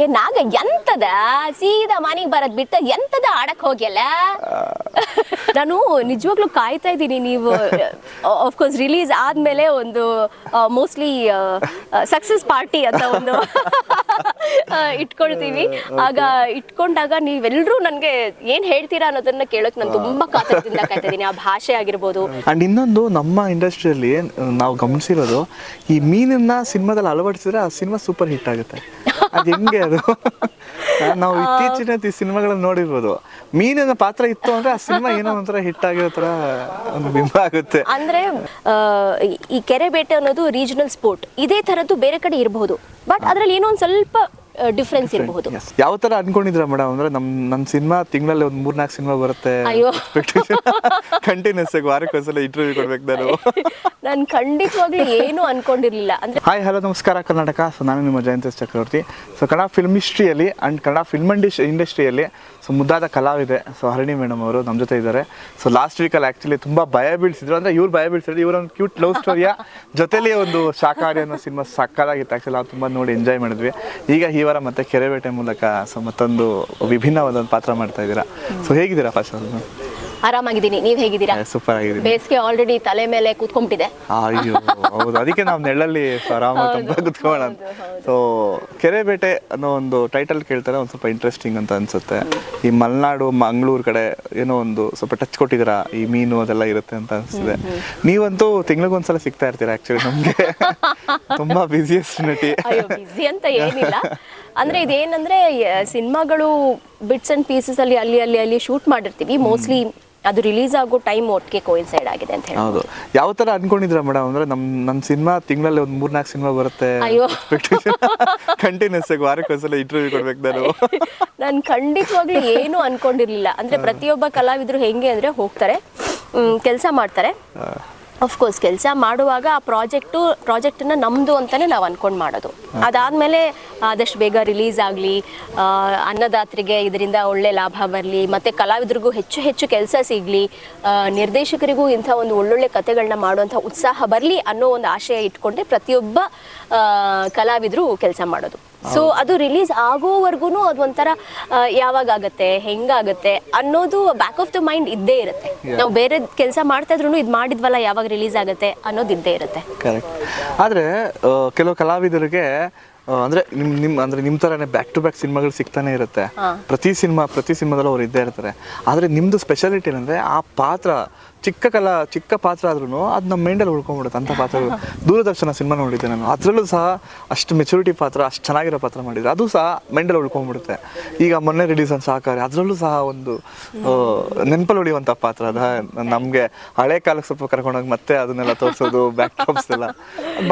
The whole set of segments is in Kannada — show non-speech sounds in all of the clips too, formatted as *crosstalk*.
ಏ ನಾಗ ಎಂತದ? ಸೀದಾ ಮನೆಗೆ ಬರದ್ ಬಿಟ್ಟ ಎಂತದ ಆಡಕ್ ಹೋಗ್ಯಲ್ಲ? ನಾನು ನಿಜವಾಗ್ಲೂ ಕಾಯ್ತಾ ಇದ್ದೀನಿ ನೀವು ಕೋರ್ಸ್ ರಿಲೀಸ್ ಆದ್ಮೇಲೆ ಒಂದು ಮೋಸ್ಟ್ಲಿ ಸಕ್ಸಸ್ ಪಾರ್ಟಿ ಅಂತ ಒಂದು ಇಟ್ಕೊಳ್ತೀವಿ. ಆಗ ಇಟ್ಕೊಂಡಾಗ ನೀವೆಲ್ಲರೂ ನನ್ಗೆ ಏನ್ ಹೇಳ್ತೀರಾ ಅನ್ನೋದನ್ನ ಕೇಳಕ್ ನಾನು ತುಂಬಾ ಕಾತರದಿಂದ ಕಾಯ್ತಾ ಇದ್ದೀನಿ. ಆ ಭಾಷೆ ಆಗಿರ್ಬೋದು. ಅಂಡ್ ಇನ್ನೊಂದು ನಮ್ಮ ಇಂಡಸ್ಟ್ರಿಯಲ್ಲಿ ನಾವು ಗಮನಿಸಿರೋದು ಈ ಮೀನನ್ನ ಸಿನಿಮಾದಲ್ಲಿ ಅಳವಡಿಸಿದ್ರೆ ಆ ಸಿನಿಮಾ ಸೂಪರ್ ಹಿಟ್ ಆಗುತ್ತೆ. *laughs* ಅದು ಹೆಂಗೆ ಅದು? ನಾವು ಇತ್ತೀಚಿನ ಸಿನಿಮಾಗಳನ್ನ ನೋಡಿರ್ಬೋದು. ಮೀನಿನ ಪಾತ್ರ ಇತ್ತು ಅಂದ್ರೆ ಆ ಸಿನಿಮಾ ಏನೋ ಒಂಥರ ಹಿಟ್ ಆಗಿರೋ ತರ ಒಂದು ಬಿಂಬ ಆಗುತ್ತೆ. ಅಂದ್ರೆ ಆ, ಈ- ಈ ಕೆರೆ ಬೇಟೆ ಅನ್ನೋದು ರೀಜನಲ್ ಸ್ಪೋರ್ಟ್ ಇದೇ ತರದ್ದು ಬೇರೆ ಕಡೆ ಇರಬಹುದು ಬಟ್ ಅದ್ರಲ್ಲಿ ಏನೋ ಒಂದ್ ಸ್ವಲ್ಪ ಡಿಫ್ರೆನ್ಸ್ ಇರಬಹುದು. ಯಾವ ತರ ಅನ್ಕೊಂಡಿದ್ರ ಮೇಡಮ್? ಅಂದ್ರೆ ನಮ್ ನಮ್ ಸಿನಿಮಾ ತಿಂಗಳಲ್ಲಿ ಒಂದ್ ಮೂರ್ನಾಲ್ಕು ಸಿನಿಮಾ ಬರುತ್ತೆ. ಕಂಟಿನ್ಯೂಸ್ *laughs* ಆಗಿ ವಾರಕ್ಕೆ ಒಂದ್ಸಲ ಇಂಟರ್ವ್ಯೂ ಕೊಡ್ಬೇಕು ನಾನು. *laughs* ನಾನು ಖಂಡಿತವಾಗ್ಲೂ ಏನು ಅನ್ಕೊಂಡಿರ್ಲಿಲ್ಲ. ಅಂದ್ರೆ ಹಾಯ್ ಹಲೋ ನಮಸ್ಕಾರ ಕರ್ನಾಟಕ. ಸೊ ನಾನು ನಿಮ್ಮ ಜಯಂತ ಚಕ್ರವರ್ತಿ. ಸೊ ಕನ್ನಡ ಫಿಲ್ಮ್ ಹಿಸ್ಟ್ರಿಯಲ್ಲಿ ಅಂಡ್ ಕನ್ನಡ ಫಿಲ್ಮ್ ಇಂಡಿಸ್ ಇಂಡಸ್ಟ್ರಿಯಲ್ಲಿ ಸೊ ಮುದ್ದಾದ ಕಲಾವಿದೆ ಸೊ ಹರಣಿ ಮೇಡಮ್ ಅವರು ನಮ್ಮ ಜೊತೆ ಇದ್ದಾರೆ. ಸೊ ಲಾಸ್ಟ್ ವೀಕಲ್ಲಿ ಆ್ಯಕ್ಚುಲಿ ತುಂಬ ಭಯ ಬೀಳ್ಸಿದ್ರು. ಅಂದರೆ ಇವ್ರು ಭಯ ಬೀಳ್ಸಿದ್ರು. ಇವರ ಒಂದು ಕ್ಯೂಟ್ ಲವ್ ಸ್ಟೋರಿಯ ಜೊತೆಲಿ ಒಂದು ಶಾಖಾರಿ ಅನ್ನೋ ಸಿನಿಮಾ ಸಕ್ಕದಾಗಿತ್ತು ಆ್ಯಕ್ಚುಲಿ ನಾವು ತುಂಬ ನೋಡಿ ಎಂಜಾಯ್ ಮಾಡಿದ್ವಿ. ಈಗ ಈ ವಾರ ಮತ್ತೆ ಕೆರೆಬೇಟೆ ಮೂಲಕ ಸೊ ಮತ್ತೊಂದು ವಿಭಿನ್ನವಾದ ಒಂದು ಪಾತ್ರ ಮಾಡ್ತಾ ಇದ್ದೀರಾ. ಸೊ ಹೇಗಿದ್ದೀರಾ ಫಸ್ಟ್ ಆರಾಮಾಗಿದ್ದೀನಿ. ನೀವ್ ಹೇಗಿದ್ದೀರಾ? ಸೂಪರ್ ಆಗಿದ್ದೀನಿ ಬೇಸಿಗೆ ಆಲ್ರೆಡಿ ತಲೆ ಮೇಲೆ ಕೂತ್ಕೊಂಡ್ಬಿಟ್ಟಿದೆ. ಅಯ್ಯೋ ಹೌದು. ಅದಕ್ಕೆ ನಾವು ನೆಳ್ಳಲ್ಲಿ ಆರಾಮಾಗಿ ತಂಪ ಕುತ್ಕೊಳ್ಳೋಣ ಸೊ ಕೆರೆಬೇಟೆ ಅನ್ನೋ ಒಂದು ಟೈಟಲ್ ಕೇಳ್ತಾರೆ ಒಂದು ಸ್ವಲ್ಪ ಇಂಟ್ರೆಸ್ಟಿಂಗ್ ಅಂತ ಅನ್ಸುತ್ತೆ. ಈ ಮಲೆನಾಡು ಮಂಗಳೂರು ಕಡೆ ಏನೋ ಒಂದು ಸ್ವಲ್ಪ ಟಚ್ ಕೊಟ್ಟಿದ್ದೀರಾ? ಈ ಮೀನು ಅದೆಲ್ಲ ಇರುತ್ತೆ ಅಂತ ಅನ್ಸುತ್ತೆ. ನೀವಂತೂ ತಿಂಗಳಿಗೊಂದ್ಸಲ ಸಿಗ್ತಾ ಇರ್ತೀರಾ ಆಕ್ಚುಲಿ ನಮ್ಗೆ? *laughs* ತುಂಬಾ ಬಿಸಿಯೆಸ್ಟ್ ನಟಿ. ಅಯ್ಯೋ ಬಿಸಿ ಅಂತ ಏನಿಲ್ಲ. ಅಂದ್ರೆ ಇದೇನಂದ್ರೆ ಸಿನಿಮಾಗಳು ಬಿಟ್ಸ್ ಅಂಡ್ ಪೀಸಸ್ ಅಲ್ಲಿ ಅಲ್ಲಿ ಅಲ್ಲಿ ಅಲ್ಲಿ ಶೂಟ್ ಮಾಡಿರ್ತೀವಿ. ಮೋಸ್ಟ್ಲಿ ಅದು ರಿಲೀಸ್ ಆಗೋ ಟೈಮ್ ಒಟ್ಟಿಗೆ ಕೋಯಿನ್ಸೈಡ್ ಆಗಿದೆ ಅಂತ ಹೇಳಿ ಹೌದು. ಯಾವ ತರ ಅನ್ಕೊಂಡಿದ್ರ ಮೇಡಮ್ ಅಂದ್ರೆ ನಮ್ ನಮ್ ಸಿನಿಮಾ ತಿಂಗಳಲ್ಲಿ ಒಂದ್ ಮೂರ್ನಾಲ್ಕು ಸಿನಿಮಾ ಬರುತ್ತೆ. ಅಯ್ಯೋ. ಕಂಟಿನ್ಯೂಸ್ ಆಗಿ ವಾರಕ್ಕೆ ಒಂದ್ಸಲ ಇಂಟರ್ವ್ಯೂ ಕೊಡ್ಬೇಕು ನಾನು. *laughs* ನಾನು ಖಂಡಿತವಾಗ್ಲೂ ಏನು ಅನ್ಕೊಂಡಿರ್ಲಿಲ್ಲ. ಅಂದ್ರೆ ಪ್ರತಿಯೊಬ್ಬ ಕಲಾವಿದ್ರು ಹೆಂಗೆ ಅಂದ್ರೆ ಹೋಗ್ತಾರೆ ಕೆಲಸ ಮಾಡ್ತಾರೆ. ಕೋರ್ಸ್ ಕೆಲಸ ಮಾಡುವಾಗ ಆ ಪ್ರಾಜೆಕ್ಟು, ಪ್ರಾಜೆಕ್ಟನ್ನು ನಮ್ಮದು ಅಂತಲೇ ನಾವು ಅಂದ್ಕೊಂಡು ಮಾಡೋದು. ಅದಾದಮೇಲೆ ಆದಷ್ಟು ಬೇಗ ರಿಲೀಸ್ ಆಗಲಿ ಅನ್ನದಾತ್ರಿಗೆ ಇದರಿಂದ ಒಳ್ಳೆ ಲಾಭ ಬರಲಿ, ಮತ್ತು ಕಲಾವಿದರಿಗೂ ಹೆಚ್ಚು ಹೆಚ್ಚು ಕೆಲಸ ಸಿಗಲಿ ನಿರ್ದೇಶಕರಿಗೂ ಇಂಥ ಒಂದು ಒಳ್ಳೊಳ್ಳೆ ಕತೆಗಳನ್ನ ಮಾಡುವಂಥ ಉತ್ಸಾಹ ಬರಲಿ ಅನ್ನೋ ಒಂದು ಆಶಯ ಇಟ್ಕೊಂಡೆ ಪ್ರತಿಯೊಬ್ಬ ಕಲಾವಿದರು ಕೆಲಸ ಮಾಡೋದು. ಸೊ ಅದು ರಿಲೀಸ್ ಆಗೋವರೆಗೂ ಅದೊಂಥರ ಒಂಥರ ಯಾವಾಗ ಆಗತ್ತೆ ಹೆಂಗಾಗತ್ತೆ ಅನ್ನೋದು ಬ್ಯಾಕ್ ಆಫ್ ದ ಮೈಂಡ್ ಇದ್ದೇ ಇರುತ್ತೆ. ನಾವು ಬೇರೆ ಕೆಲಸ ಮಾಡ್ತಾ ಇದ್ರು ಇದು ಮಾಡಿದ್ವಲ್ಲ ಯಾವಾಗ ರಿಲೀಸ್ ಆಗುತ್ತೆ ಅನ್ನೋದು ಇದ್ದೇ ಇರುತ್ತೆ. ಕರೆಕ್ಟ್ ಆದ್ರೆ ಕೆಲವು ಕಲಾವಿದರಿಗೆ ಅಂದ್ರೆ ನಿಮ್ ನಿಮ್ ಅಂದ್ರೆ ನಿಮ್ ತರಾನೇ ಬ್ಯಾಕ್ ಟು ಬ್ಯಾಕ್ ಸಿನಿಮಾಗಳು ಸಿಗ್ತಾನೆ ಇರುತ್ತೆ. ಪ್ರತಿ ಸಿನಿಮಾ ಪ್ರತಿ ಸಿನಿಮಾದಲ್ಲೂ ಅವ್ರು ಇದ್ದೇ ಇರ್ತಾರೆ. ಆದ್ರೆ ನಿಮ್ದು ಸ್ಪೆಷಾಲಿಟಿ ಏನಂದ್ರೆ ಆ ಪಾತ್ರ ಚಿಕ್ಕ ಕಲಾ ಚಿಕ್ಕ ಪಾತ್ರ ಆದ್ರೂ ಅದು ನಮ್ಮ ಮೈಂಡಲ್ಲಿ ಉಳ್ಕೊಂಡ್ಬಿಡುತ್ತೆ ಅಂತ ಪಾತ್ರಗಳು. *laughs* ದೂರದರ್ಶನ ಸಿನಿಮಾ ನೋಡಿದ್ದೆ ನಾನು. ಅದರಲ್ಲೂ ಸಹ ಅಷ್ಟು ಮೆಚುರಿಟಿ ಪಾತ್ರ ಅಷ್ಟು ಚೆನ್ನಾಗಿರೋ ಪಾತ್ರ ಮಾಡಿದ್ರು. ಅದು ಸಹ ಮೈಂಡಲ್ಲಿ ಉಳ್ಕೊಂಡ್ಬಿಡುತ್ತೆ. ಈಗ ಮೊನ್ನೆ ರಿಲೀಸ್ ಅಂತ ಸಹಕಾರಿ. ಅದರಲ್ಲೂ ಸಹ ಒಂದು ನೆನಪಲ್ಲಿ ಉಳಿಯುವಂಥ ಪಾತ್ರ ಅದ. ನಮಗೆ ಹಳೆ ಕಾಲಕ್ಕೆ ಸ್ವಲ್ಪ ಕರ್ಕೊಂಡೋಗಿ ಮತ್ತೆ ಅದನ್ನೆಲ್ಲ ತೋರಿಸೋದು ಬ್ಯಾಕ್ ಟಾಪ್ಸ್ ಎಲ್ಲ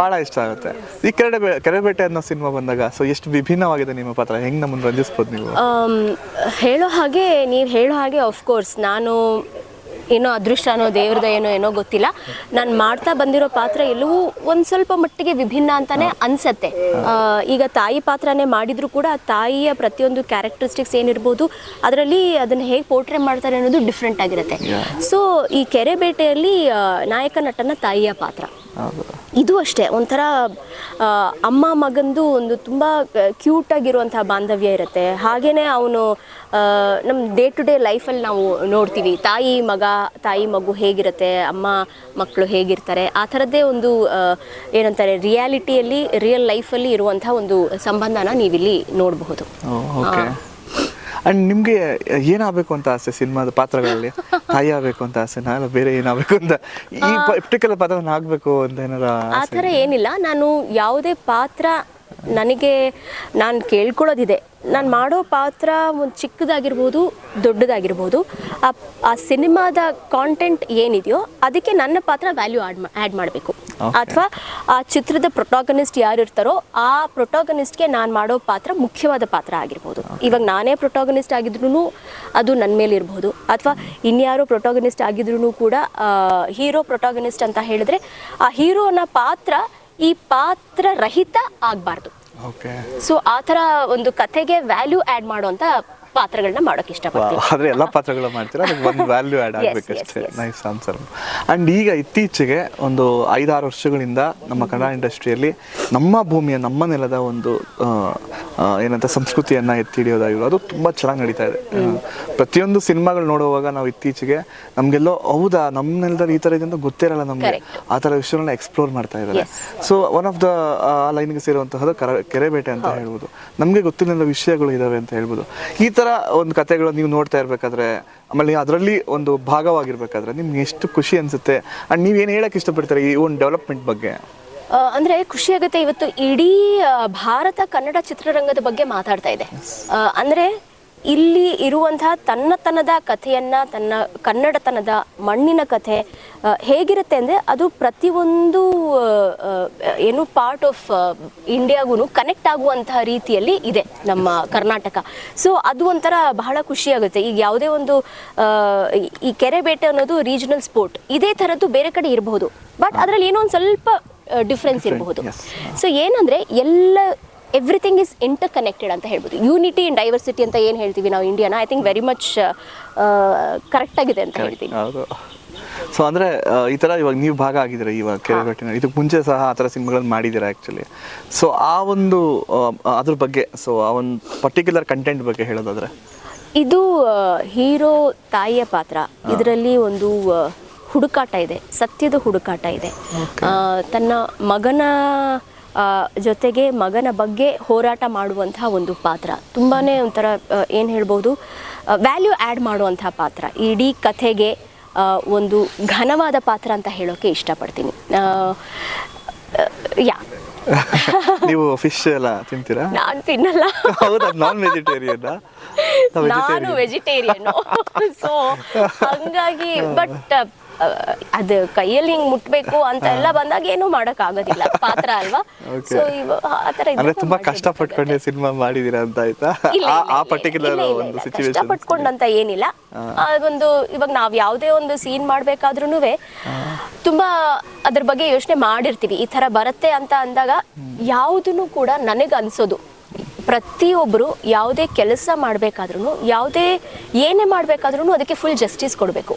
ಭಾಳ ಇಷ್ಟ ಆಗುತ್ತೆ. ಈ ಕೆರೆ ಕೆರೆಬೇಟೆ ಅನ್ನೋ ಸಿನಿಮಾ ಬಂದಾಗ ಸೊ ಎಷ್ಟು ವಿಭಿನ್ನವಾಗಿದೆ ನಿಮ್ಮ ಪಾತ್ರ? ಹೆಂಗೆ ನಮ್ಮನ್ನು ರಂಜಿಸ್ಬೋದು ನೀವು? ಹೇಳೋ ಹಾಗೆ ನೀವು ಹೇಳೋ ಹಾಗೆ ಕೋರ್ಸ್ ನಾನು ಏನೋ ಅದೃಷ್ಟನೋ ದೇವ್ರದ ಏನೋ ಏನೋ ಗೊತ್ತಿಲ್ಲ. ನಾನು ಮಾಡ್ತಾ ಬಂದಿರೋ ಪಾತ್ರ ಎಲ್ಲವೂ ಒಂದು ಸ್ವಲ್ಪ ಮಟ್ಟಿಗೆ ವಿಭಿನ್ನ ಅಂತಾನೆ ಅನ್ಸತ್ತೆ. ಈಗ ತಾಯಿ ಪಾತ್ರನೇ ಮಾಡಿದ್ರು ಕೂಡ ತಾಯಿಯ ಪ್ರತಿಯೊಂದು ಕ್ಯಾರೆಕ್ಟರಿಸ್ಟಿಕ್ಸ್ ಏನಿರ್ಬೋದು ಅದರಲ್ಲಿ ಅದನ್ನು ಹೇಗೆ ಪೋರ್ಟ್ರೇ ಮಾಡ್ತಾರೆ ಅನ್ನೋದು ಡಿಫ್ರೆಂಟ್ ಆಗಿರುತ್ತೆ. ಸೊ ಈ ಕೆರೆ ಬೇಟೆಯಲ್ಲಿ ನಾಯಕ ನಟನ ತಾಯಿಯ ಪಾತ್ರ. ಇದು ಅಷ್ಟೇ ಒಂಥರ ಅಮ್ಮ ಮಗಂದು ಒಂದು ತುಂಬ ಕ್ಯೂಟ್ ಆಗಿರುವಂತಹ ಬಾಂಧವ್ಯ ಇರುತ್ತೆ. ಹಾಗೇನೆ ಅವನು ನಮ್ಮ ಡೇ ಟು ಡೇ ಲೈಫಲ್ಲಿ ನಾವು ನೋಡ್ತೀವಿ. ತಾಯಿ ಮಗ ತಾಯಿ ಮಗು ಹೇಗಿರುತ್ತೆ ಅಮ್ಮ ಮಕ್ಕಳು ಹೇಗಿರ್ತಾರೆ ಆ ಥರದ್ದೇ ಒಂದು ಏನಂತಾರೆ ರಿಯಾಲಿಟಿಯಲ್ಲಿ ರಿಯಲ್ ಲೈಫಲ್ಲಿ ಇರುವಂಥ ಒಂದು ಸಂಬಂಧನ ನೀವಿಲ್ಲಿ ನೋಡಬಹುದು. ಅಂಡ್ ನಿಮ್ಗೆ ಏನಾಗಬೇಕು ಅಂತ ಆಸೆ ಸಿನಿಮಾದ ಪಾತ್ರಗಳಲ್ಲಿ? ತಾಯಿ ಆಗಬೇಕು ಅಂತ ಆಸೆ ನಾನು ಬೇರೆ ಏನಾಗಬೇಕು ಅಂತ? ಈ ಪರ್ಟಿಕ್ಯುಲರ್ ಪಾತ್ರ ಆಗಬೇಕು ಅಂತ ಏನಾರ ಆ ಥರ ಏನಿಲ್ಲ. ನಾನು ಯಾವುದೇ ಪಾತ್ರ ನನಗೆ ನಾನು ಕೇಳ್ಕೊಳ್ಳೋದಿದೆ. ನಾನು ಮಾಡೋ ಪಾತ್ರ ಒಂದು ಚಿಕ್ಕದಾಗಿರ್ಬೋದು ದೊಡ್ಡದಾಗಿರ್ಬೋದು. ಆ ಆ ಸಿನಿಮಾದ ಕಾಂಟೆಂಟ್ ಏನಿದೆಯೋ ಅದಕ್ಕೆ ನನ್ನ ಪಾತ್ರ ವ್ಯಾಲ್ಯೂ ಆಡ್ ಆ್ಯಡ್ ಮಾಡಬೇಕು. ಅಥವಾ ಆ ಚಿತ್ರದ ಪ್ರೊಟಾಗನಿಸ್ಟ್ ಯಾರು ಇರ್ತಾರೋ ಆ ಪ್ರೊಟಾಗನಿಸ್ಟ್ಗೆ ನಾನು ಮಾಡೋ ಪಾತ್ರ ಮುಖ್ಯವಾದ ಪಾತ್ರ ಆಗಿರ್ಬೋದು. ಇವಾಗ ನಾನೇ ಪ್ರೊಟಾಗನಿಸ್ಟ್ ಆಗಿದ್ರು ಅದು ನನ್ನ ಮೇಲೆ ಇರ್ಬೋದು. ಅಥವಾ ಇನ್ಯಾರೋ ಪ್ರೊಟಾಗನಿಸ್ಟ್ ಆಗಿದ್ರು ಕೂಡ ಹೀರೋ ಪ್ರೊಟಾಗನಿಸ್ಟ್ ಅಂತ ಹೇಳಿದ್ರೆ ಆ ಹೀರೋನ ಪಾತ್ರ ಈ ಪಾತ್ರ ರಹಿತ ಆಗಬಾರ್ದು. ಸೊ ಆ ಥರ ಒಂದು ಕಥೆಗೆ ವ್ಯಾಲ್ಯೂ ಆ್ಯಡ್ ಮಾಡುವಂಥ ಪಾತ್ರಗಳನ್ನ ಮಾಡೋಕೆ ಇಷ್ಟಪಡ್ತೀನಿ. ಆದ್ರೆ ಎಲ್ಲ ಪಾತ್ರಗಳು ಮಾಡ್ತೀರಾ? ಅದಕ್ಕೆ ಒಂದು ವ್ಯಾಲ್ಯೂ ಆ್ಯಡ್ ಆಗಬೇಕಷ್ಟೇ. ನೈಸ್ ಆನ್ಸರ್ ಆ್ಯಂಡ್ ಈಗ ಇತ್ತೀಚೆಗೆ ಒಂದು ಐದಾರು ವರ್ಷಗಳಿಂದ ನಮ್ಮ ಕನ್ನಡ ಇಂಡಸ್ಟ್ರಿಯಲ್ಲಿ ನಮ್ಮ ಭೂಮಿಯ ನಮ್ಮ ನೆಲದ ಒಂದು ಏನಂತ ಸಂಸ್ಕೃತಿಯನ್ನು ಎತ್ತಿ ಹಿಡಿಯೋದಾಗಿರೋದು ಅದು ತುಂಬ ಚೆನ್ನಾಗಿ ನಡೀತಾ ಇದೆ. ಪ್ರತಿಯೊಂದು ಸಿನಿಮಾಗಳು ನೋಡುವಾಗ ನಾವು ಇತ್ತೀಚೆಗೆ ನಮಗೆಲ್ಲೋ ಹೌದಾ? ನಮ್ಮ ನೆಲದಲ್ಲಿ ಈ ಥರ ಇದೆ ಅಂತ ಗೊತ್ತೇ ಇರಲ್ಲ ನಮ್ಗೆ ಆ ಥರ ವಿಷಯಗಳನ್ನ ಎಕ್ಸ್ಪ್ಲೋರ್ ಮಾಡ್ತಾ ಇದ್ದಾರೆ. ಸೊ ಒನ್ ಆಫ್ ದ ಲೈನ್ಗೆ ಸೇರುವಂತಹದ್ದು ಕರ ಕೆರೆಬೇಟೆ ಅಂತ ಹೇಳ್ಬೋದು. ನಮಗೆ ಗೊತ್ತಿಲ್ಲದ ವಿಷಯಗಳು ಇದ್ದಾವೆ ಅಂತ ಹೇಳ್ಬೋದು. ಈ ತರ ಒಂದು ಕತೆಗಳು ನೀವು ನೋಡ್ತಾ ಇರ್ಬೇಕಾದ್ರೆ ಆಮೇಲೆ ಅದರಲ್ಲಿ ಒಂದು ಭಾಗವಾಗಿರ್ಬೇಕಾದ್ರೆ ನಿಮ್ಗೆ ಎಷ್ಟು ಖುಷಿ ಅನ್ಸುತ್ತೆ? ಅಂಡ್ ನೀವು ಏನು ಹೇಳಕ್ ಇಷ್ಟಪಡ್ತಾರೆ ಈ ಒಂದು ಡೆವಲಪ್ಮೆಂಟ್ ಬಗ್ಗೆ? ಅಂದ್ರೆ ಖುಷಿ ಆಗುತ್ತೆ. ಇವತ್ತು ಇಡೀ ಭಾರತ ಕನ್ನಡ ಚಿತ್ರರಂಗದ ಬಗ್ಗೆ ಮಾತಾಡ್ತಾ ಇದೆ. ಅಂದ್ರೆ ಇಲ್ಲಿ ಇರುವಂತಹ ತನ್ನತನದ ಕಥೆಯನ್ನ ತನ್ನ ಕನ್ನಡತನದ ಮಣ್ಣಿನ ಕಥೆ ಹೇಗಿರುತ್ತೆ ಅಂದ್ರೆ ಅದು ಪ್ರತಿಯೊಂದು ಏನು ಪಾರ್ಟ್ ಆಫ್ ಇಂಡಿಯಾಗೂ ಕನೆಕ್ಟ್ ಆಗುವಂತಹ ರೀತಿಯಲ್ಲಿ ಇದೆ ನಮ್ಮ ಕರ್ನಾಟಕ. ಸೊ ಅದು ಒಂಥರ ಬಹಳ ಖುಷಿ ಆಗುತ್ತೆ. ಈಗ ಯಾವುದೇ ಒಂದು ಈ- ಕೆರೆ ಬೇಟೆ ಅನ್ನೋದು ರೀಜನಲ್ ಸ್ಪೋರ್ಟ್ ಇದೇ ಥರದ್ದು ಬೇರೆ ಕಡೆ ಇರಬಹುದು. ಬಟ್ ಅದರಲ್ಲಿ ಏನೋ ಒಂದು ಸ್ವಲ್ಪ ಡಿಫ್ರೆನ್ಸ್ ಇರಬಹುದು. ಸೊ ಏನಂದ್ರೆ ಎಲ್ಲ ಎವ್ರಿಥಿಂಗ್ ಇಸ್ ಇಂಟರ್ ಕನೆಕ್ಟೆಡ್ ಅಂತ ಹೇಳ್ಬೋದು. ಯೂನಿಟಿ ಇನ್ ಡೈವರ್ಸಿಟಿ ಅಂತ ಏನು ಹೇಳ್ತೀವಿ ನಾವು ಇಂಡಿಯಾನ I think very much correct ಆಗಿದೆ ಅಂತ ಹೇಳ್ತೀನಿ. ಸೊ ಅಂದ್ರೆ ಈ ಥರ ಇವಾಗ ನೀವು ಭಾಗ ಆಗಿದ್ದೀರಾ ಇವಾಗ ಕೆರೆಗಟ್ಟಿನ ಇದಕ್ಕೆ ಮುಂಚೆ ಸಹ ಆ ಥರ ಸಿನಿಮಾಗಳನ್ನು ಮಾಡಿದ್ದೀರಾ ಆ್ಯಕ್ಚುಲಿ ಸೊ ಆ ಒಂದು ಅದ್ರ ಬಗ್ಗೆ ಸೊ ಆ ಒಂದು ಪರ್ಟಿಕ್ಯುಲರ್ ಕಂಟೆಂಟ್ ಬಗ್ಗೆ ಹೇಳೋದಾದ್ರೆ? ಇದು ಹೀರೋ ತಾಯಿಯ ಪಾತ್ರ. ಇದರಲ್ಲಿ ಒಂದು ಹುಡುಕಾಟ ಇದೆ. ಸತ್ಯದ ಹುಡುಕಾಟ ಇದೆ. ತನ್ನ ಮಗನ ಜೊತೆಗೆ ಮಗನ ಬಗ್ಗೆ ಹೋರಾಟ ಮಾಡುವಂತಹ ಒಂದು ಪಾತ್ರ. ತುಂಬಾ ಒಂಥರ ಏನು ಹೇಳ್ಬೋದು ವ್ಯಾಲ್ಯೂ ಆ್ಯಡ್ ಮಾಡುವಂತಹ ಪಾತ್ರ. ಇಡೀ ಕಥೆಗೆ ಒಂದು ಘನವಾದ ಪಾತ್ರ ಅಂತ ಹೇಳೋಕೆ ಇಷ್ಟಪಡ್ತೀನಿ. ಯಾ. *laughs* ನೀವು ಫಿಶ್ ಎಲ್ಲ ತಿಂತೀರಾ? ನಾನು ತಿನ್ನಲ್ಲ. ಹೌದಾ? ನಾನ್ ವೆಜಿಟೇರಿಯನ್ ನಾನು ವೆಜಿಟೇರಿಯನ್ ಸೊ ಹಂಗಾಗಿ ಬಟ್ ಅದು ಕೈಯಲ್ಲಿ ಹಿಂಗ್ ಮುಟ್ಬೇಕು ಅಂತ ಎಲ್ಲ ಬಂದಾಗ ಏನು ಮಾಡಕ್ ಆಗೋದಿಲ್ಲ ಪಾತ್ರ ಅಲ್ವಾ. ಸೊ ಆತರ ಅಂದ್ರೆ ತುಂಬಾ ಕಷ್ಟಪಟ್ಕೊಂಡೆ ಸಿನಿಮಾ ಮಾಡಿದೀರಾ ಅಂತ ಆಯ್ತಾ? ಆ- ಪರ್ಟಿಕ್ಯುಲರ್ ಒಂದು ಸಿಚುವೇಶನ್ ಕಷ್ಟಪಟ್ಕೊಂಡಂತ ಏನಿಲ್ಲ. ಅದೊಂದು ಇವಾಗ ನಾವ್ ಯಾವ್ದೇ ಒಂದು ಸೀನ್ ಮಾಡ್ಬೇಕಾದ್ರೂ ತುಂಬಾ ಅದ್ರ ಬಗ್ಗೆ ಯೋಚನೆ ಮಾಡಿರ್ತೀವಿ. ಈ ತರ ಬರುತ್ತೆ ಅಂತ ಅಂದಾಗ ಯಾವುದನ್ನು ಕೂಡ ನನಗೆ ಅನ್ಸೋದು. ಪ್ರತಿಯೊಬ್ಬರು ಯಾವುದೇ ಕೆಲಸ ಮಾಡಬೇಕಾದ್ರೂ ಯಾವುದೇ ಏನೇ ಮಾಡಬೇಕಾದ್ರೂ ಅದಕ್ಕೆ ಫುಲ್ ಜಸ್ಟಿಸ್ ಕೊಡಬೇಕು.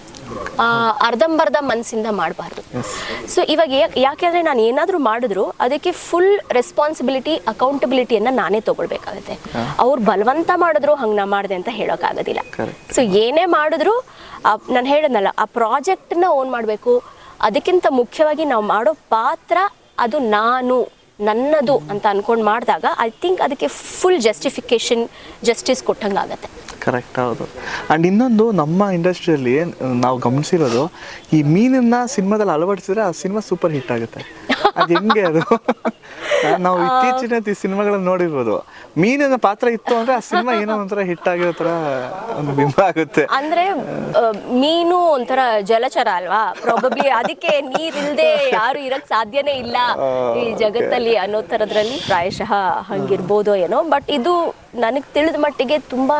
ಅರ್ಧಂಬರ್ಧ ಮನಸ್ಸಿಂದ ಮಾಡಬಾರ್ದು. ಸೊ ಇವಾಗ ಯಾಕೆ ಯಾಕೆಂದ್ರೆ ನಾನು ಏನಾದರೂ ಮಾಡಿದ್ರು ಅದಕ್ಕೆ ಫುಲ್ ರೆಸ್ಪಾನ್ಸಿಬಿಲಿಟಿ ಅಕೌಂಟಬಿಲಿಟಿಯನ್ನು ನಾನೇ ತಗೊಳ್ಬೇಕಾಗತ್ತೆ. ಅವ್ರು ಬಲವಂತ ಮಾಡಿದ್ರು ಹಂಗೆ ನಾ ಮಾಡಿದೆ ಅಂತ ಹೇಳೋಕ್ಕಾಗೋದಿಲ್ಲ. ಸೊ ಏನೇ ಮಾಡಿದ್ರು ನಾನು ಹೇಳಿದ್ನಲ್ಲ ಆ ಪ್ರಾಜೆಕ್ಟ್ನ ಓನ್ ಮಾಡಬೇಕು. ಅದಕ್ಕಿಂತ ಮುಖ್ಯವಾಗಿ ನಾವು ಮಾಡೋ ಪಾತ್ರ ಅದು ನಾನು ನನ್ನದು ಅಂತ ಅನ್ಕೊಂಡು ಮಾಡಿದಾಗ ಐ ಥಿಂಕ್ ಅದಕ್ಕೆ ಫುಲ್ ಜಸ್ಟಿಫಿಕೇಶನ್ ಜಸ್ಟಿಸ್ ಕೊಟ್ಟಂಗಾಗತ್ತೆ. ಕರೆಕ್ಟ್ ಹೌದು. ಅಂಡ್ ಇನ್ನೊಂದು ನಮ್ಮ ಇಂಡಸ್ಟ್ರಿಯಲ್ಲಿ ನಾವು ಗಮನಿಸಿರೋದು ಈ ಮೀನನ್ನ ಸಿನಿಮಾದಲ್ಲಿ ಅಳವಡಿಸಿದ್ರೆ ಆ ಸಿನಿಮಾ ಸೂಪರ್ ಹಿಟ್ ಆಗುತ್ತೆ. ಅದು ಹೆಂಗೆ ಅದು? ನಾವು ಇತ್ತೀಚಿನ ಸಿನಿಮಾಗಳನ್ನ ನೋಡಿರ್ಬೋದು. ಮೀನಿನ ಪಾತ್ರ ಇತ್ತು ಅಂದ್ರೆ ಆ ಸಿನಿಮಾ ಏನೋ ಒಂಥರ ಹಿಟ್ ಆಗಿರೋ ತರ ಒಂದು ಬಿಂಬ ಆಗುತ್ತೆ. ಅಂದ್ರೆ ಮೀನು ಒಂಥರ ಜಲಚರ ಅಲ್ವಾ? ಪ್ರಾಬಬ್ಲಿ ಅದಕ್ಕೆ ನೀರಿಲ್ದೆ ಯಾರು ಇರಕ್ ಸಾಧ್ಯನೇ ಇಲ್ಲ ಈ ಜಗತ್ತಲ್ಲಿ ಅನ್ನೋ ತರದ್ರಲ್ಲಿ ಪ್ರಾಯಶಃ ಹಂಗಿರ್ಬೋದು ಏನೋ. ಬಟ್ ಇದು ನನಗೆ ತಿಳಿದ ಮಟ್ಟಿಗೆ ತುಂಬಾ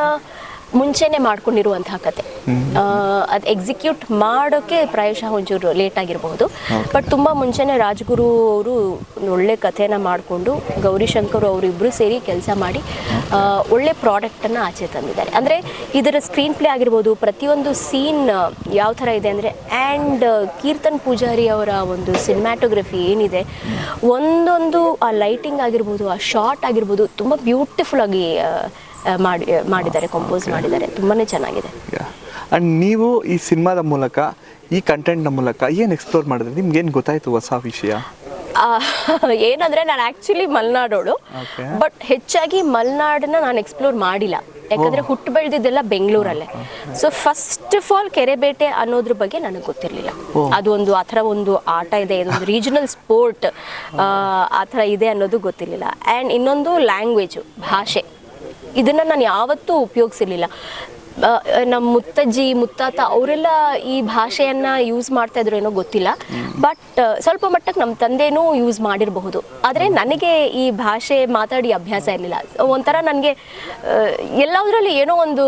ಮುಂಚೆನೆ ಮಾಡ್ಕೊಂಡಿರುವಂತಹ ಕತೆ. ಅದು ಎಕ್ಸಿಕ್ಯೂಟ್ ಮಾಡೋಕೆ ಪ್ರಾಯಶಃ ಒಂಚೂರು ಲೇಟ್ ಆಗಿರಬಹುದು ಬಟ್ ತುಂಬ ಮುಂಚೆನೆ ರಾಜ್ಗುರು ಅವರು ಒಳ್ಳೆ ಕಥೆನ ಮಾಡಿಕೊಂಡು ಗೌರಿಶಂಕರ್ ಅವರಿಬ್ರು ಸೇರಿ ಕೆಲಸ ಮಾಡಿ ಒಳ್ಳೆ ಪ್ರಾಡಕ್ಟನ್ನು ಆಚೆ ತಂದಿದ್ದಾರೆ. ಅಂದರೆ ಇದರ ಸ್ಕ್ರೀನ್ ಪ್ಲೇ ಆಗಿರ್ಬೋದು ಪ್ರತಿಯೊಂದು ಸೀನ್ ಯಾವ ಥರ ಇದೆ ಅಂದರೆ ಆ್ಯಂಡ್ ಕೀರ್ತನ್ ಪೂಜಾರಿ ಅವರ ಒಂದು ಸಿನಿಮ್ಯಾಟೋಗ್ರಫಿ ಏನಿದೆ ಒಂದೊಂದು ಆ ಲೈಟಿಂಗ್ ಆಗಿರ್ಬೋದು ಆ ಶಾರ್ಟ್ ಆಗಿರ್ಬೋದು ತುಂಬ ಬ್ಯೂಟಿಫುಲ್ ಆಗಿ ಮಾಡಿ ಮಾಡಿದ್ದಾರೆ ಕಂಪೋಸ್ ಮಾಡಿದ್ದಾರೆ. ತುಂಬಾ ಚೆನ್ನಾಗಿದೆ. ಅಂಡ್ ನೀವು ಈ ಸಿನಿಮಾದ ಮೂಲಕ ಈ ಕಂಟೆಂಟ್ನ ಮೂಲಕ ಏನು ಎಕ್ಸ್ಪ್ಲೋರ್ ಮಾಡಿದ್ರೆ? ನಿಮ್ಗೆ ಏನು ಗೊತ್ತಾಯ್ತು ಹೊಸ ವಿಷಯ? *laughs* ಏನಂದ್ರೆ ನಾನು ಆಕ್ಚುಲಿ ಮಲೆನಾಡೋಳು. ಬಟ್ ಹೆಚ್ಚಾಗಿ ಮಲೆನಾಡನ್ನ ನಾನು ಎಕ್ಸ್ಪ್ಲೋರ್ ಮಾಡಿಲ್ಲ. ಯಾಕಂದ್ರೆ ಹುಟ್ಟು ಬೆಳೆದಿದ್ದೆಲ್ಲ ಬೆಂಗಳೂರಲ್ಲೇ. So first of all Kerebete ಅನ್ನೋದ್ರ ಬಗ್ಗೆ ನನಗೆ ಗೊತ್ತಿರಲಿಲ್ಲ. ಅದು ಒಂದು ಆ ಥರ ಒಂದು ಆಟ ಇದೆ ಇದೊಂದು ರೀಜನಲ್ ಸ್ಪೋರ್ಟ್ ಆ ಥರ ಇದೆ ಅನ್ನೋದು ಗೊತ್ತಿರಲಿಲ್ಲ. ಆ್ಯಂಡ್ ಇನ್ನೊಂದು ಲ್ಯಾಂಗ್ವೇಜು ಭಾಷೆ. ಇದನ್ನ ನಾನು ಯಾವತ್ತೂ ಉಪಯೋಗಿಸಿರ್ಲಿಲ್ಲ. ನಮ್ಮ ಮುತ್ತಜ್ಜಿ, ಮುತ್ತಾತ ಅವರೆಲ್ಲ ಈ ಭಾಷೆಯನ್ನ ಯೂಸ್ ಮಾಡ್ತಾ ಇದ್ರು ಏನೋ ಗೊತ್ತಿಲ್ಲ. ಬಟ್ ಸ್ವಲ್ಪ ಮಟ್ಟಕ್ಕೆ ನಮ್ಮ ತಂದೆನೂ ಯೂಸ್ ಮಾಡಿರಬಹುದು. ಆದರೆ ನನಗೆ ಈ ಭಾಷೆ ಮಾತಾಡಿ ಅಭ್ಯಾಸ ಇರಲಿಲ್ಲ. ಒಂಥರ ನನಗೆ ಎಲ್ಲದರಲ್ಲಿ ಏನೋ ಒಂದು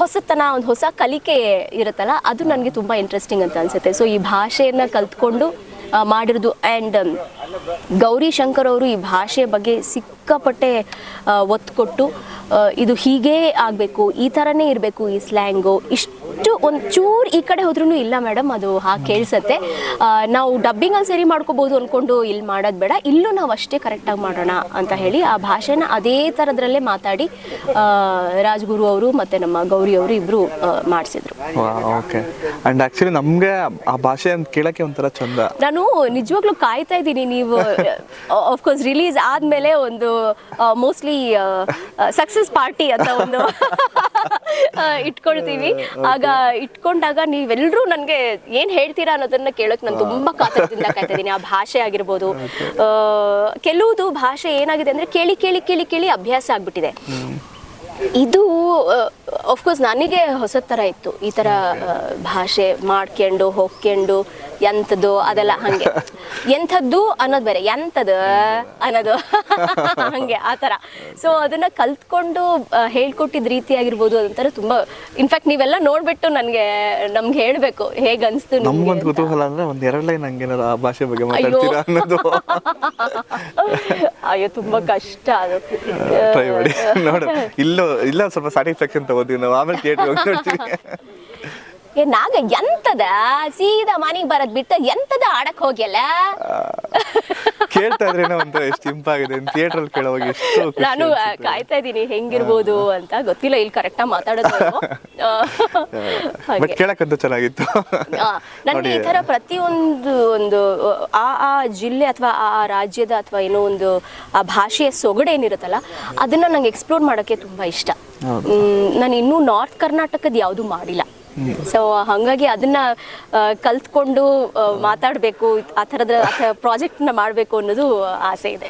ಹೊಸತನ, ಒಂದು ಹೊಸ ಕಲಿಕೆ ಇರುತ್ತಲ್ಲ, ಅದು ನನಗೆ ತುಂಬ ಇಂಟ್ರೆಸ್ಟಿಂಗ್ ಅಂತ ಅನಿಸುತ್ತೆ. ಸೊ ಈ ಭಾಷೆಯನ್ನು ಕಲ್ತ್ಕೊಂಡು ಮಾಡಿರೋದು ಆ್ಯಂಡ್ ಗೌರಿ ಶಂಕರ್ ಅವರು ಈ ಭಾಷೆ ಬಗ್ಗೆ ಸಿಕ್ಕಾಪಟ್ಟೆ ಒತ್ತು ಕೊಟ್ಟು ಇದು ಹೀಗೇ ಆಗಬೇಕು, ಈ ಥರನೇ ಇರಬೇಕು ಈ ಸ್ಲ್ಯಾಂಗು ಇಷ್ಟು ಒಂಚೂರು ಈ ಕಡೆ ಹೋದ್ರೂ ಇಲ್ಲ ಮೇಡಮ್ ಅದು ಹಾಗೆ ಕೇಳಿಸತ್ತೆ. ನಾವು ಡಬ್ಬಿಂಗಲ್ಲಿ ಸರಿ ಮಾಡ್ಕೋಬೋದು ಅನ್ಕೊಂಡು ಇಲ್ಲಿ ಮಾಡೋದು ಬೇಡ ಇಲ್ಲೂ ನಾವು ಅಷ್ಟೇ ಕರೆಕ್ಟಾಗಿ ಮಾಡೋಣ ಅಂತ ಹೇಳಿ ಆ ಭಾಷೆನ ಅದೇ ಥರದ್ರಲ್ಲೇ ಮಾತಾಡಿ ರಾಜ್ಗುರು ಅವರು ಮತ್ತು ನಮ್ಮ ಗೌರಿ ಅವರು ಇಬ್ಬರು ಮಾಡಿಸಿದ್ರು. ಓಕೆ. ಅಂಡ್ ಆಕ್ಚುಲಿ ನಮಗೆ ಆ ಭಾಷೆ ಅಂತ ಕೇಳಕ್ಕೆ ಒಂಥರ ಚಂದ. ನಾನು ನಿಜವಾಗ್ಲೂ ಕಾಯ್ತಾ ಇದ್ದೀನಿ ನೀವು ಕೋರ್ಸ್ ರಿಲೀಸ್ ಆದ್ಮೇಲೆ ಒಂದು ಮೋಸ್ಟ್ಲಿ ಸಕ್ಸಸ್ ಪಾರ್ಟಿ ಅಂತ ಒಂದು ಇಟ್ಕೊಳ್ತೀವಿ. *laughs* ಆಗ ಇಟ್ಕೊಂಡಾಗ ನೀವೆಲ್ಲರೂ ನನಗೆ ಏನ್ ಹೇಳ್ತೀರಾ ಅನ್ನೋದನ್ನ ಕೇಳಕ್ ನಾನು ತುಂಬಾ ಕಾತರದಿಂದ ಕಾಯ್ತಾ ಇದ್ದೀನಿ. ಆ ಭಾಷೆ ಆಗಿರ್ಬೋದು. ಕೆಲವುದು ಭಾಷೆ ಏನಾಗಿದೆ ಅಂದ್ರೆ ಕೇಳಿ ಕೇಳಿ ಕೇಳಿ ಕೇಳಿ ಅಭ್ಯಾಸ ಆಗ್ಬಿಟ್ಟಿದೆ. ಇದು ಕೋರ್ಸ್ ನನಗೆ ಹೊಸ ಥರ ಇತ್ತು. ಈ ಥರ ಭಾಷೆ ಮಾಡ್ಕೊಂಡು ಹೋಗ್ಕೊಂಡು ಎಂಥದ್ದು ಅದೆಲ್ಲ ಹಾಗೆ. *laughs* ಎಂಥದ್ದು ಅನ್ನೋದು ಬೇರೆ ಎಂಥದ್ದು ಅನ್ನೋದು *laughs* ಹಾಗೆ ಆ ಥರ. ಸೊ ಅದನ್ನ ಕಲ್ತ್ಕೊಂಡು ಹೇಳ್ಕೊಟ್ಟಿದ್ ಹೇಳ್ಕೊಟ್ಟಿದ್ದ ರೀತಿ ಆಗಿರ್ಬೋದು ಅದೊಂಥರ ತುಂಬ ಇನ್ಫ್ಯಾಕ್ಟ್ ನೀವೆಲ್ಲ ನೋಡ್ಬಿಟ್ಟು ನನಗೆ ನಮ್ಗೆ ಹೇಳಬೇಕು ಹೇಗೆ ಅನ್ಸ್ತು ನಿಮ್ಗೆ ನಮ್ಗೊಂದು ಕುತೂಹಲ ಅಂದ್ರೆ ಒಂದ್ ಎರಡು ಲೈನ್ ಹಂಗೇನಾರ ಆ ಭಾಷೆ ಬಗ್ಗೆ ಮಾತಾಡ್ತೀರಾ ಅನ್ನೋದು. *laughs* ಅಯ್ಯೋ ತುಂಬಾ ಕಷ್ಟ ಅದು. ಟ್ರೈ ಮಾಡಿ ನೋಡು ಇಲ್ಲೋ ಇಲ್ಲ ಸ್ವಲ್ಪ ಸ್ಯಾಟಿಸ್ಫ್ಯಾಕ್ಷನ್ ತಗೋತೀವಿ ನಾವು ಆಮೇಲೆ ಥಿಯೇಟರ್ ಹೋಗಿ ನೋಡ್ತೀವಿ ಏ ನಾಗ ಎಂತದ? ಸೀದಾ ಮನೆಗೆ ಬರದ್ ಬಿಟ್ಟ ಎಂತದ ಆಡಕ್ ಹೋಗ್ಯಲ್ಲ? ಕೇಳ್ತಾ ಇದ್ರೆ ಒಂದು ಎಷ್ಟು ಇಂಪಾಗಿದೆ ಥಿಯೇಟರ್ ಅಲ್ಲಿ ಕೇಳೋವಾಗ ಎಷ್ಟು ನಾನು. ಕಾಯ್ತಾ ಇದ್ದೀನಿ ಹೆಂಗಿರ್ಬೋದು ಅಂತ. ಗೊತ್ತಿಲ್ಲ ಇಲ್ಲಿ ಕರೆಕ್ಟಾ ಮಾತಾಡೋದು ಆ, *laughs* ಬಟ್ ಕೇಳಕ್ಕಂತೂ ಚೆನ್ನಾಗಿತ್ತು. ನನಗೆ ಈ ತರ ಪ್ರತಿಯೊಂದು ಒಂದು ಆ ಆ ಜಿಲ್ಲೆ ಅಥವಾ ಆ ಆ ರಾಜ್ಯದ ಅಥವಾ ಏನೋ ಒಂದು ಆ ಭಾಷೆಯ ಸೊಗಡೇನಿರುತ್ತಲ್ಲ ಅದನ್ನ ನಂಗೆ ಎಕ್ಸ್ಪ್ಲೋರ್ ಮಾಡೋಕ್ಕೆ ತುಂಬಾ ಇಷ್ಟ. ನಾನು ಇನ್ನೂ ನಾರ್ತ್ ಕರ್ನಾಟಕದ ಯಾವುದು ಮಾಡಿಲ್ಲ. ಸೊ ಹಾಗಾಗಿ ಅದನ್ನ ಕಲ್ತ್ಕೊಂಡು ಮಾತಾಡ್ಬೇಕು ಆ ಥರದ ನ ಮಾಡಬೇಕು ಅನ್ನೋದು ಆಸೆ ಇದೆ.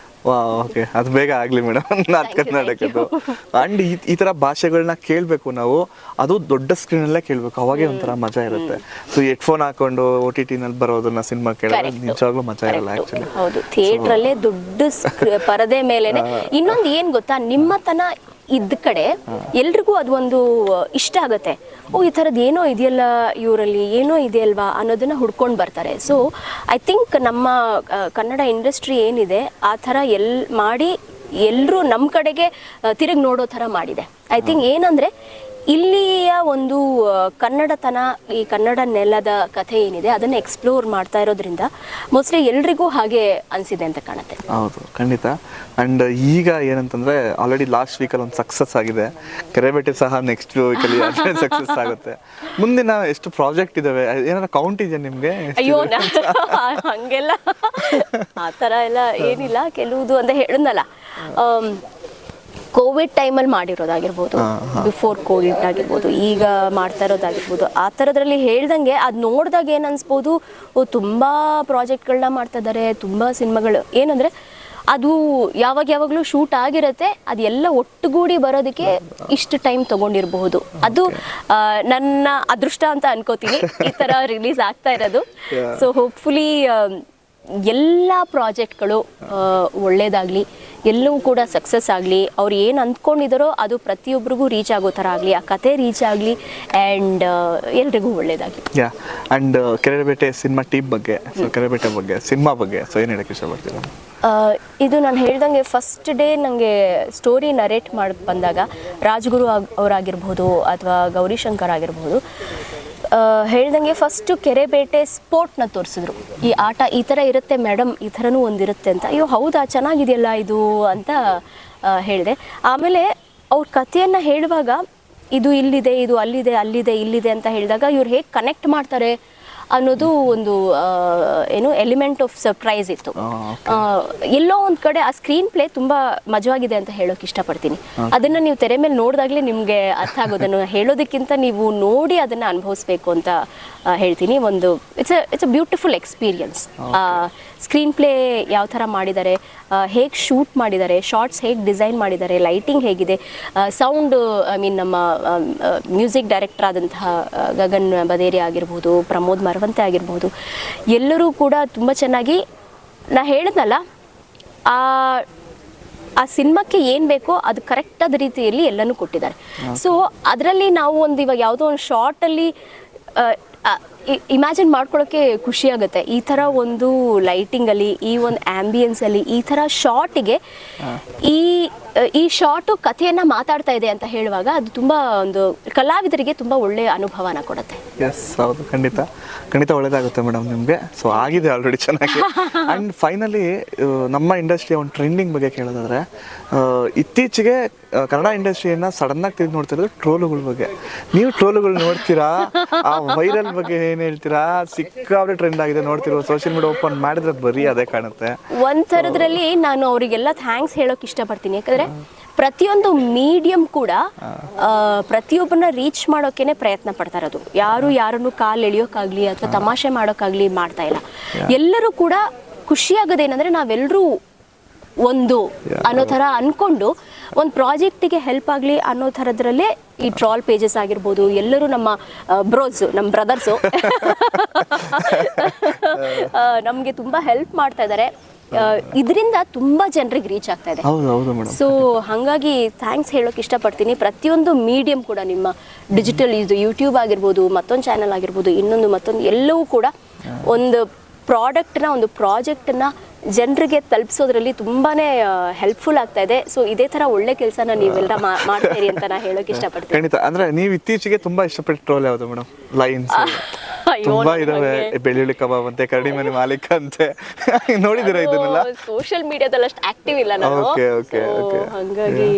ಓಕೆ ಅದು ಬೇಗ ಆಗ್ಲಿ ಮೇಡಮ್ ನಾರ್ತ್ ಕರ್ನಾಟಕದ್ದು. ಅಂಡ್ ಈ ಈ ತರ ಭಾಷೆಗಳನ್ನ ಕೇಳಬೇಕು ನಾವು ಅದು ದೊಡ್ಡ ಸ್ಕ್ರೀನ್ ಅಲ್ಲೇ ಕೇಳಬೇಕು. ಅವಾಗೇ ಒಂಥರ ಮಜಾ ಇರುತ್ತೆ. ಸೊ ಹೆಡ್ಫೋನ್ ಹಾಕೊಂಡು ಓ ಟಿ ಟಿನಲ್ಲಿ ಬರೋದನ್ನ ಸಿನಿಮಾ ಕೇಳೋದು Correct. ನಿಜವಾಗ್ಲೂ ಮಜಾ ಇರಲ್ಲ ಆ್ಯಕ್ಚುಲಿ ಹೌದು. ಥಿಯೇಟರ್ ಅಲ್ಲೇ ದೊಡ್ಡ ಪರದೆ ಮೇಲೆನೆ *laughs* ಇನ್ನೊಂದು ಏನ್ ಗೊತ್ತಾ? ನಿಮ್ಮತನ ಇದ್ದ ಕಡೆ ಎಲ್ರಿಗೂ ಅದು ಒಂದು ಇಷ್ಟ ಆಗುತ್ತೆ. ಓ, ಈ ಥರದ್ದು ಏನೋ ಇದೆಯಲ್ಲ ಇವರಲ್ಲಿ, ಏನೋ ಇದೆಯಲ್ವಾ ಅನ್ನೋದನ್ನ ಹುಡ್ಕೊಂಡು ಬರ್ತಾರೆ. ಸೊ ಐ ಥಿಂಕ್ ನಮ್ಮ ಕನ್ನಡ ಇಂಡಸ್ಟ್ರಿ ಏನಿದೆ, ಆ ಥರ ಎಲ್, ಮಾಡಿ ಎಲ್ಲರೂ ನಮ್ಮ ಕಡೆಗೆ ತಿರುಗಿ ನೋಡೋ ಥರ ಮಾಡಿದೆ. ಐ ಥಿಂಕ್ ಏನಂದ್ರೆ ಇಲ್ಲಿಯ ಒಂದು ಕನ್ನಡತನ ಈ ಕನ್ನಡ ನೆಲದ ಕಥೆ ಏನಿದೆ ಅದನ್ನ ಎಕ್ಸ್ಪ್ಲೋರ್ ಮಾಡ್ತಾ ಇರೋದ್ರಿಂದ ಮೋಸ್ಟ್ಲಿ ಎಲ್ರಿಗೂ ಹಾಗೆ ಅನ್ಸಿದೆ ಅಂತ ಕಾಣುತ್ತೆ. ಹೌದು ಖಂಡಿತ. ಅಂಡ್ ಈಗ ಏನಂತಂದ್ರೆ ಆಲ್ರೆಡಿ ಲಾಸ್ಟ್ ವೀಕಲ್ಲಿ ಒಂದು ಸಕ್ಸಸ್ ಆಗಿದೆ. ಕೆರೆಬೇಟೆ ಸಹ ನೆಕ್ಸ್ಟ್ ವೀಕಲ್ಲಿ ಸಕ್ಸಸ್ ಆಗುತ್ತೆ. ಮುಂದಿನ ಎಷ್ಟು ಪ್ರಾಜೆಕ್ಟ್ ಇದಾವೆ ಏನಾರ ಕೌಂಟ್ ಇದೆ ನಿಮ್ಗೆ? ಅಯ್ಯೋ *laughs* ಹಂಗೆಲ್ಲ. ಆ ತರ ಎಲ್ಲ ಏನಿಲ್ಲ ಕೆಲವುದು ಅಂತ ಹೇಳಿದ್ನಲ್ಲ. ಕೋವಿಡ್ ಟೈಮಲ್ಲಿ ಮಾಡಿರೋದಾಗಿರ್ಬೋದು ಬಿಫೋರ್ ಕೋವಿಡ್ ಆಗಿರ್ಬೋದು ಈಗ ಮಾಡ್ತಾ ಇರೋದಾಗಿರ್ಬೋದು ಆ ಥರದ್ರಲ್ಲಿ ಹೇಳ್ದಂಗೆ ಅದು ನೋಡಿದಾಗ ಏನು ಅನ್ಸ್ಬೋದು? ತುಂಬ ಪ್ರಾಜೆಕ್ಟ್ಗಳನ್ನ ಮಾಡ್ತಾ ಇದ್ದಾರೆ ತುಂಬ ಸಿನಿಮಾಗಳು. ಏನಂದರೆ ಅದು ಯಾವಾಗ ಯಾವಾಗಲೂ ಶೂಟ್ ಆಗಿರುತ್ತೆ ಅದೆಲ್ಲ ಒಟ್ಟುಗೂಡಿ ಬರೋದಕ್ಕೆ ಇಷ್ಟು ಟೈಮ್ ತಗೊಂಡಿರಬಹುದು. ಅದು ನನ್ನ ಅದೃಷ್ಟ ಅಂತ ಅನ್ಕೋತೀನಿ ಈ ಥರ *laughs* ರಿಲೀಸ್ ಆಗ್ತಾ ಇರೋದು. ಸೊ ಹೋಪ್ಫುಲಿ ಎಲ್ಲ ಪ್ರಾಜೆಕ್ಟ್ಗಳು ಒಳ್ಳೇದಾಗಲಿ ಎಲ್ಲವೂ ಕೂಡ ಸಕ್ಸಸ್ ಆಗಲಿ ಅವ್ರು ಏನು ಅಂದ್ಕೊಂಡಿದ್ದಾರೋ ಅದು ಪ್ರತಿಯೊಬ್ಬರಿಗೂ ರೀಚ್ ಆಗೋ ಥರ ಆಗಲಿ ಆ ಕತೆ ರೀಚ್ ಆಗಲಿ ಆ್ಯಂಡ್ ಎಲ್ರಿಗೂ ಒಳ್ಳೇದಾಗಲಿ. Yeah and Kerebete cinema team ಬಗ್ಗೆ ಸೊ ಕೆರೆಬೇಟೆ ಬಗ್ಗೆ ಸಿನಿಮಾ ಬಗ್ಗೆ ಸೊ ಏನು ಹೇಳಕ್ಕೆ ಇಷ್ಟಪಡ್ತೀರಾ? ಇದು ನಾನು ಹೇಳ್ದಂಗೆ ಫಸ್ಟ್ ಡೇ ನನಗೆ ಸ್ಟೋರಿ ನರೇಟ್ ಮಾಡಿ ಬಂದಾಗ ರಾಜ್ಗುರು ಅವರಾಗಿರ್ಬೋದು ಅಥವಾ ಗೌರಿಶಂಕರ್ ಆಗಿರ್ಬೋದು ಹೇಳ್ದಂಗೆ ಫಸ್ಟು ಕೆರೆಬೇಟೆ ಸ್ಪೋರ್ಟ್ನ ತೋರಿಸಿದ್ರು. ಈ ಆಟ ಈ ಥರ ಇರುತ್ತೆ ಮೇಡಮ್ ಈ ಥರನೂ ಒಂದಿರುತ್ತೆ ಅಂತ. ಅಯ್ಯೋ, ಹೌದಾ? ಚೆನ್ನಾಗಿದೆಯಲ್ಲ ಇದು ಅಂತ ಹೇಳಿದೆ. ಆಮೇಲೆ ಅವ್ರ ಕಥೆಯನ್ನು ಹೇಳುವಾಗ, ಇದು ಇಲ್ಲಿದೆ, ಇದು ಅಲ್ಲಿದೆ ಅಲ್ಲಿದೆ, ಇಲ್ಲಿದೆ ಅಂತ ಹೇಳಿದಾಗ ಇವ್ರು ಹೇಗೆ ಕನೆಕ್ಟ್ ಮಾಡ್ತಾರೆ? ಅನ್ನೋದು ಒಂದು ಏನು ಎಲಿಮೆಂಟ್ ಆಫ್ ಸರ್ಪ್ರೈಸ್ ಇತ್ತು. ಎಲ್ಲೋ ಒಂದ್ ಕಡೆ ಆ ಸ್ಕ್ರೀನ್ ಪ್ಲೇ ತುಂಬಾ ಮಜವಾಗಿದೆ ಅಂತ ಹೇಳೋಕೆ ಇಷ್ಟಪಡ್ತೀನಿ. ಅದನ್ನ ನೀವು ತೆರೆ ಮೇಲೆ ನೋಡಿದಾಗಲೇ ನಿಮ್ಗೆ ಅರ್ಥ ಆಗೋದನ್ನು ಹೇಳೋದಕ್ಕಿಂತ ನೀವು ನೋಡಿ ಅದನ್ನ ಅನುಭವಿಸ್ಬೇಕು ಅಂತ ಹೇಳ್ತೀನಿ. ಒಂದು it's it's a beautiful experience screenplay ಯಾವ ಥರ ಮಾಡಿದ್ದಾರೆ ಹೇಗೆ ಶೂಟ್ ಮಾಡಿದ್ದಾರೆ ಶಾರ್ಟ್ಸ್ ಹೇಗೆ ಡಿಸೈನ್ ಮಾಡಿದ್ದಾರೆ ಲೈಟಿಂಗ್ ಹೇಗಿದೆ ಸೌಂಡ್ ಐ ಮೀನ್ ನಮ್ಮ ಮ್ಯೂಸಿಕ್ ಡೈರೆಕ್ಟರ್ ಆದಂತಹ ಗಗನ್ ಬದೇರಿ ಆಗಿರ್ಬೋದು ಪ್ರಮೋದ್ ಮರವಂತೆ ಆಗಿರ್ಬೋದು. ಎಲ್ಲರೂ ಕೂಡ ತುಂಬ ಚೆನ್ನಾಗಿ ನಾ ಹೇಳಿದ್ನಲ್ಲ ಆ ಆ ಸಿನಿಮಾಕ್ಕೆ ಏನು ಬೇಕೋ ಅದು ಕರೆಕ್ಟಾದ ರೀತಿಯಲ್ಲಿ ಎಲ್ಲನೂ ಕೊಟ್ಟಿದ್ದಾರೆ. ಸೊ ಅದರಲ್ಲಿ ನಾವು ಒಂದು ಇವಾಗ ಯಾವುದೋ ಒಂದು ಶಾರ್ಟಲ್ಲಿ ಇಮ್ಯಾಜಿನ್ ಮಾಡ್ಕೊಳ್ಳೋಕ್ಕೆ ಖುಷಿಯಾಗುತ್ತೆ ಈ ಥರ ಒಂದು ಲೈಟಿಂಗ್ ಅಲ್ಲಿ ಈ ಒಂದು ಆಂಬಿಯನ್ಸ್ ಅಲ್ಲಿ ಈ ಥರ ಶಾರ್ಟಿಗೆ ಈ ಈ ಶಾರ್ಟು ಕಥೆಯನ್ನ ಮಾತಾಡ್ತಾ ಇದೆ ಅಂತ ಹೇಳುವಾಗ ಅದು ತುಂಬಾ ಒಂದು ಕಲಾವಿದರಿಗೆ ತುಂಬಾ ಒಳ್ಳೆಯ ಅನುಭವನ ಕೊಡುತ್ತೆ. ಎಸ್ ಹೌದು ಖಂಡಿತ. ಖಂಡಿತ ಒಳ್ಳೇದಾಗುತ್ತೆ ಮೇಡಮ್ ನಿಮಗೆ. ಸೊ ಆಗಿದೆ ಆಲ್ರೆಡಿ ಚೆನ್ನಾಗಿ. *laughs* ಆ್ಯಂಡ್ ಫೈನಲಿ ನಮ್ಮ ಇಂಡಸ್ಟ್ರಿಯ ಒಂದು ಟ್ರೆಂಡಿಂಗ್ ಬಗ್ಗೆ ಕೇಳೋದಾದ್ರೆ ಇತ್ತೀಚೆಗೆ ಕನ್ನಡ ಇಂಡಸ್ಟ್ರಿಯನ್ನ ಸಡನ್ನಾಗಿ ತಿರುಗಿ ನೋಡ್ತಿರೋದು ಟ್ರೋಲುಗಳ ಬಗ್ಗೆ. ನೀವು ಟ್ರೋಲುಗಳು ನೋಡ್ತೀರಾ? ಆ ವೈರಲ್ ಬಗ್ಗೆ ಏನು ಹೇಳ್ತೀರಾ? ಸಿಕ್ಕಾಪಟ್ಟೆ ಟ್ರೆಂಡ್ ಆಗಿದೆ. ನೋಡ್ತಿರೋ ಸೋಷಿಯಲ್ ಮೀಡಿಯಾ ಓಪನ್ ಮಾಡಿದ್ರೆ ಬರೀ ಅದೇ ಕಾಣುತ್ತೆ. ಒಂದ್ ಥರದ್ರಲ್ಲಿ ನಾನು ಅವರಿಗೆಲ್ಲ ಥ್ಯಾಂಕ್ಸ್ ಹೇಳೋಕೆ ಇಷ್ಟಪಡ್ತೀನಿ. ಯಾಕಂದ್ರೆ ಪ್ರತಿಯೊಂದು ಮೀಡಿಯಂ ಕೂಡ ಆ, ಪ್ರತಿಯೊಬ್ಬರನ್ನ ರೀಚ್ ಮಾಡೋಕೆನೆ ಪ್ರಯತ್ನ ಪಡ್ತಾ ಇರೋದು. ಯಾರು ಯಾರನ್ನು ಕಾಲು ಎಳಿಯೋಕಾಗ್ಲಿ ಅಥವಾ ತಮಾಷೆ ಮಾಡೋಕಾಗ್ಲಿ ಮಾಡ್ತಾ ಇಲ್ಲ. ಎಲ್ಲರೂ ಕೂಡ ಖುಷಿಯಾಗೋದೇನಂದ್ರೆ ನಾವೆಲ್ಲರೂ ಒಂದು ಅನ್ನೋ ಥರ ಅನ್ಕೊಂಡು ಒಂದು ಪ್ರಾಜೆಕ್ಟಿಗೆ ಹೆಲ್ಪ್ ಆಗಲಿ ಅನ್ನೋ ಥರದ್ರಲ್ಲೇ ಈ ಟ್ರಾಲ್ ಪೇಜಸ್ ಆಗಿರ್ಬೋದು ಎಲ್ಲರೂ ನಮ್ಮ ಬ್ರೋಸ್ ನಮ್ಮ ಬ್ರದರ್ಸು ನಮಗೆ ತುಂಬ ಹೆಲ್ಪ್ ಮಾಡ್ತಾ ಇದ್ದಾರೆ ಇದರಿಂದ ತುಂಬಾ ಜನರಿಗೆ ರೀಚ್ ಆಗ್ತಾ ಇದೆ. ಹೌದು ಹೌದು ಮೇಡಮ್ ಸೊ ಹಾಗಾಗಿ ಥ್ಯಾಂಕ್ಸ್ ಹೇಳೋಕೆ ಇಷ್ಟಪಡ್ತೀನಿ. ಪ್ರತಿಯೊಂದು ಮೀಡಿಯಂ ಕೂಡ ನಿಮ್ಮ ಡಿಜಿಟಲ್ ಇದು ಯೂಟ್ಯೂಬ್ ಆಗಿರ್ಬೋದು ಮತ್ತೊಂದು ಚಾನಲ್ ಆಗಿರ್ಬೋದು ಇನ್ನೊಂದು ಮತ್ತೊಂದು ಎಲ್ಲವೂ ಕೂಡ ಒಂದು ಪ್ರಾಡಕ್ಟ್ನ ಒಂದು ಪ್ರಾಜೆಕ್ಟನ್ನ ಜನರಿಗೆ ತಲುಪಿಸೋದ್ರಲ್ಲಿ ತುಂಬಾನೇ ಹೆಲ್ಪ್ಫುಲ್ ಆಗ್ತಾ ಇದೆ. ಸೊ ಇದೇ ಥರ ಒಳ್ಳೆ ಕೆಲಸನ ನೀವೆಲ್ಲ ಮಾಡ್ತೀರಿ ಅಂತ ನಾನು ಹೇಳೋಕೆ ಇಷ್ಟಪಡ್ತೀನಿ. ಖಂಡಿತ. ಅಂದ್ರೆ ನೀವು ಇತ್ತೀಚೆಗೆ ತುಂಬಾ ಇಷ್ಟಪಟ್ಟು ಟ್ರೋಲ್ ಯಾವುದು ಮೇಡಮ್ ಲೈನ್ಸ್ *laughs* ತುಂಬಾ ಇದಾವೆ ಬೆಳ್ಳುಳ್ಳಿ ಕಬಾಬ್ ಅಂತೆ ಕರಡಿ ಮನೆ ಮಾಲೀಕ ಅಂತೆ. *laughs* ನೋಡಿದಿರಾ ಇದನ್ನೆಲ್ಲ? ಸೋಶಿಯಲ್ ಮೀಡಿಯಾದಲ್ಲಿ ಅಷ್ಟು ಆಕ್ಟಿವ್ ಇಲ್ಲ ನಾನು. Okay okay okay. ಹಂಗಾಗಿ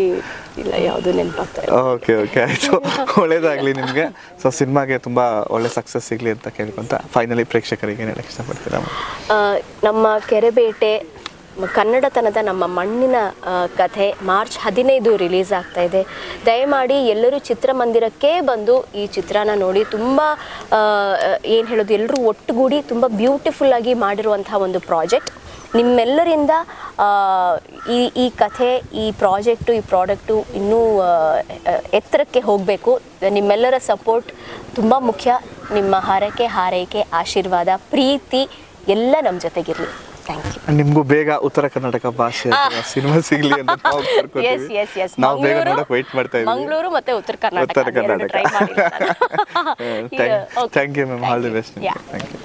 ಇಲ್ಲ ಯಾವುದು ನೆನಪಾಗ್ತಾ ಇಲ್ಲ. ಓಕೆ ಓಕೆ ಆಯ್ತು. *laughs* ಒಳ್ಳೇದಾಗ್ಲಿ ನಿಮಗೆ. ಸೊ ಸಿನಿಮಾಗೆ ತುಂಬಾ ಒಳ್ಳೆ ಸಕ್ಸಸ್ ಸಿಗ್ಲಿ ಅಂತ ಕೇಳ್ಕೊಂತ ಫೈನಲಿ ಪ್ರೇಕ್ಷಕರಿಗೆ ಏನು ಹೇಳಕ್ ಇಷ್ಟಪಡ್ತೀರಾ ನಮ್ಮ ಕೆರೆಬೇಟೆ ಕನ್ನಡತನದ ನಮ್ಮ ಮಣ್ಣಿನ ಕಥೆ ಮಾರ್ಚ್ ಹದಿನೈದು ರಿಲೀಸ್ ಆಗ್ತಾ ಇದೆ. ದಯಮಾಡಿ ಎಲ್ಲರೂ ಚಿತ್ರಮಂದಿರಕ್ಕೆ ಬಂದು ಈ ಚಿತ್ರನ ನೋಡಿ. ತುಂಬ ಏನು ಹೇಳೋದು ಎಲ್ಲರೂ ಒಟ್ಟುಗೂಡಿ ತುಂಬ ಬ್ಯೂಟಿಫುಲ್ ಆಗಿ ಮಾಡಿರುವಂತಹ ಒಂದು ಪ್ರಾಜೆಕ್ಟ್. ನಿಮ್ಮೆಲ್ಲರಿಂದ ಈ ಈ ಕಥೆ, ಈ ಪ್ರಾಜೆಕ್ಟು, ಈ ಪ್ರಾಡಕ್ಟು ಇನ್ನೂ ಎತ್ತರಕ್ಕೆ ಹೋಗಬೇಕು. ನಿಮ್ಮೆಲ್ಲರ ಸಪೋರ್ಟ್ ತುಂಬ ಮುಖ್ಯ. ನಿಮ್ಮ ಹರಕೆ, ಹಾರೈಕೆ, ಆಶೀರ್ವಾದ, ಪ್ರೀತಿ ಎಲ್ಲ ನಮ್ಮ ಜೊತೆಗಿರಲಿ. ನಿಮ್ಗೂ ಬೇಗ ಉತ್ತರ ಕರ್ನಾಟಕ ಭಾಷೆ ಸಿನಿಮಾ ಸಿಗ್ಲಿ ಅಂತ ನಾವು ಎಸ್ ಎಸ್ ಎಸ್ ನಾವು ಬೇಗ ನೋಡಕ್ ವೇಟ್ ಮಾಡ್ತಾ ಇದ್ದೀವಿ ಮಂಗಳೂರು ಮತ್ತೆ Uttara Karnataka. Uttara Karnataka. Thank you ma'am all the best. Thank you